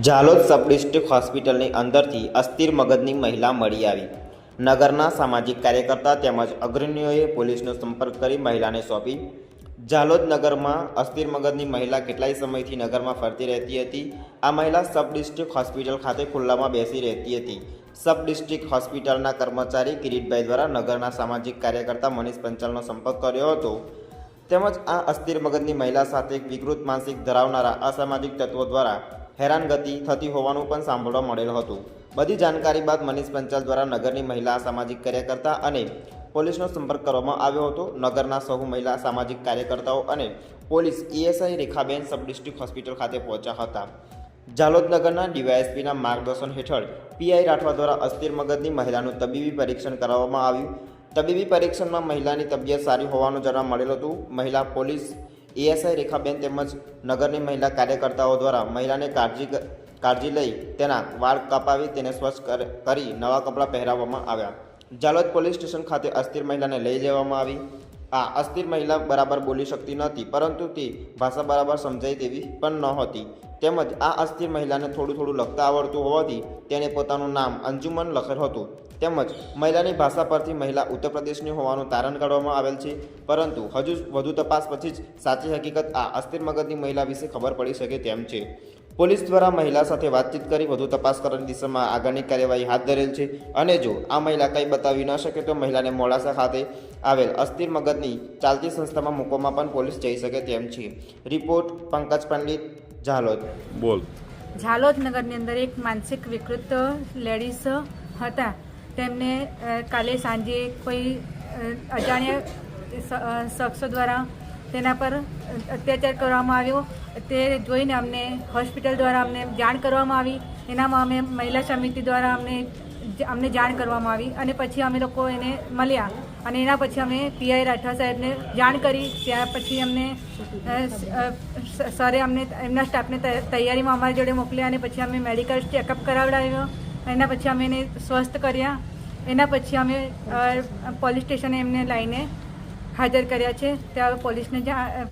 Jhalod sub district હોસ્પિટલની અંદરથી અસ્થિર મગજની મહિલા મળી આવી. નગરના સામાજિક કાર્યકર્તા તેમજ અગ્રણીઓએ પોલીસનો સંપર્ક કરી મહિલાને સોંપી. ઝાલોદ નગરમાં અસ્થિર મગજની મહિલા કેટલાય સમયથી નગરમાં ફરતી રહેતી હતી. આ મહિલા સબ ડિસ્ટ્રિક્ટ હોસ્પિટલ ખાતે ખુલ્લામાં બેસી રહેતી હતી. સબ ડિસ્ટ્રિક્ટ હોસ્પિટલના કર્મચારી કિરીટભાઈ દ્વારા નગરના સામાજિક કાર્યકર્તા મનીષ પંચાલનો સંપર્ક કર્યો હતો. તેમજ આ અસ્થિર મગજની મહિલા સાથે વિકૃત માનસિક ધરાવનારા અસામાજિક તત્વો દ્વારા હેરાનગતિ થતી હોવાનું પણ સાંભળવા મળેલ હતું. બધી જાણકારી બાદ મનીષ પંચાલ દ્વારા નગરની મહિલા સામાજિક કાર્યકર્તા અને પોલીસનો સંપર્ક કરવામાં આવ્યો હતો. નગરના સહુ મહિલા સામાજિક કાર્યકર્તાઓ અને police ESI Rekhaben sub district hospital ખાતે પહોંચ્યા હતા. જાલોદ નગરના ડીવાયએસપીના માર્ગદર્શન હેઠળ પીઆઈ રાઠવા દ્વારા અસ્થિર મગજની મહિલાનું તબીબી પરીક્ષણ કરાવવામાં આવ્યું. તબીબી પરીક્ષણમાં મહિલાની તબિયત સારી હોવાનું જાણવા મળેલ હતું. મહિલા પોલીસ એએસઆઈ રેખાબેન તેમજ નગરની મહિલા કાર્યકર્તાઓ દ્વારા મહિલાને કાળજી કાળજી લઈ તેના વાળ કપાવી તેને સ્વચ્છ કરી નવા કપડાં પહેરાવવામાં આવ્યા. જાલોદ પોલીસ સ્ટેશન ખાતે અસ્થિર મહિલાને લઈ જવામાં આવી. આ અસ્થિર મહિલા બરાબર બોલી શકતી નહોતી પરંતુ તે ભાષા બરાબર સમજાય તેવી પણ નહોતી. તેમજ આ અસ્થિર મહિલાને થોડું થોડું લખતા આવડતું હોવાથી તેણે પોતાનું નામ અંજુમન લખેલ હતું. તેમજ મહિલાની ભાષા પરથી મહિલા ઉત્તર પ્રદેશની હોવાનું તારણ કાઢવામાં આવેલ છે, પરંતુ હજુ વધુ તપાસ પછી જ સાચી હકીકત આ અસ્થિર મગજની મહિલા વિશે ખબર પડી શકે તેમ છે. પોલીસ દ્વારા મહિલા સાથે વાતચીત કરી વધુ તપાસ કરવાની દિશામાં આગળની કાર્યવાહી હાથ ધરેલ છે. અને જો આ મહિલા કંઈ બતાવી ન શકે તો મહિલાને મોડાસા ખાતે આવેલ અસ્થિર મગજની ચાલતી સંસ્થામાં મૂકવામાં પણ પોલીસ જઈ શકે તેમ છે. રિપોર્ટ પંકજ પંડિત ઝાલોદ. બોલ. ઝાલોદ નગરની અંદર એક માનસિક વિકૃત લેડીઝ હતા. તેમને કાલે સાંજે કોઈ અજાણ્યા શખ્સો દ્વારા તેના પર અત્યાચાર કરવામાં આવ્યો. તે જોઈને અમને હોસ્પિટલ દ્વારા અમને જાણ કરવામાં આવી. એનામાં અમે મહિલા સમિતિ દ્વારા અમને અમને જાણ કરવામાં આવી અને પછી અમે લોકો એને મળ્યા અને એના પછી અમે પીઆઈ રાઠવા સાહેબને જાણ કરી. ત્યાર પછી અમને સરે અમને એમના સ્ટાફને તૈયારીમાં અમારી જોડે મોકલ્યા અને પછી અમે મેડિકલ ચેકઅપ કરાવડાવ્યો. એના પછી અમે એને સ્વસ્થ કર્યા. એના પછી અમે પોલીસ સ્ટેશને એમને લઈને હાજર કર્યા છે. ત્યાં પોલીસને જા